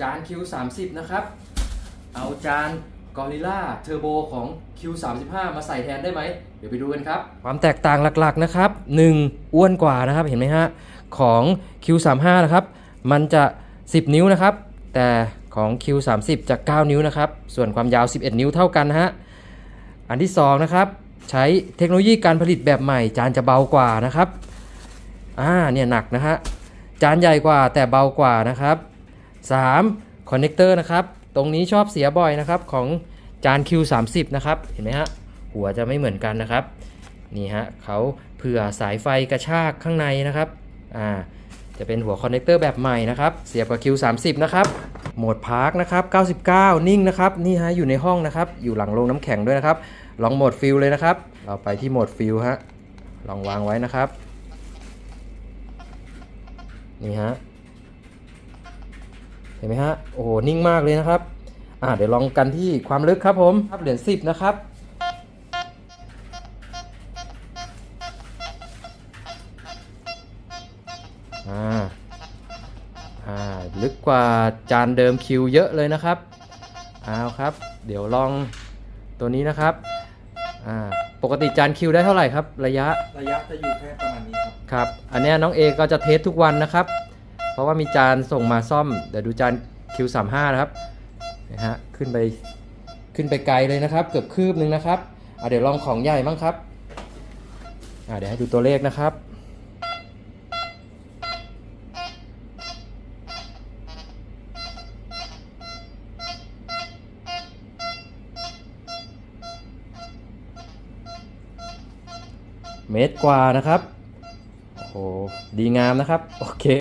จาน Q30 นะครับ เอาจาน Gorilla Turbo ของ Q35 มาใส่แทนได้ไหม เดี๋ยวไปดูกันครับ ความแตกต่างหลักๆนะครับ 1. อ้วนกว่านะครับเห็นไหมฮะ ของ Q35 นะครับ มันจะ 10 นิ้วนะครับ แต่ของ Q30 จะ 9 นิ้วนะครับ ส่วนความยาว 11 นิ้วเท่ากันฮะ อันที่ 2 นะครับ ใช้เทคโนโลยีการผลิตแบบใหม่ จานจะเบากว่านะครับ อ่า เนี่ยหนักนะฮะ จานใหญ่กว่าแต่เบากว่านะครับ 3. คอนเนคเตอร์นะครับ ตรงนี้ชอบเสียบ่อยนะครับของจาน Q30 นะครับ เห็นไหมฮะ หัวจะไม่เหมือนกันนะครับ นี่ฮะเขาเผื่อสายไฟกระชากข้างในนะครับ อ่า จะเป็นหัวคอนเนคเตอร์แบบใหม่นะครับ เสียบกับ Q30 นะครับ โหมดพาร์คนะครับ 99 นิ่งนะครับ นี่ฮะ อยู่ในห้องนะครับ อยู่หลังโรงน้ำแข็งด้วยนะครับ ลองโหมดฟิลเลยนะครับ เราไปที่โหมดฟิลฮะ ลองวางไว้นะครับ นี่ฮะ เห็นไหมฮะโอ้โหนิ่งมากเลยนะครับอ่าเดี๋ยวลองกันที่ความลึกครับผมครับเหรียญ10นะครับอ่าอ่าลึกกว่าจานเดิมคิวเยอะเลยนะครับเอาครับ เดี๋ยวลองตัวนี้นะครับอ่าปกติจานคิวได้เท่าไหร่ครับ ระยะระยะจะอยู่แค่ประมาณนี้ครับครับ อันเนี้ยน้องเอก็จะเทสทุกวันนะครับเพ ราะว่ามีจานส่งมาซ่อม เดี๋ยวดูจาน Q35 นะครับนะฮะขึ้นไปขึ้นไปไกลเลยนะครับ เกือบคืบหนึ่งนะครับอะเดี๋ยวลองของใหญ่บ้างครับอะเดี๋ยวให้ดูตัวเลขนะครับเมตรกว่านะครับ โอ้โห ดีงามนะครับ โอเค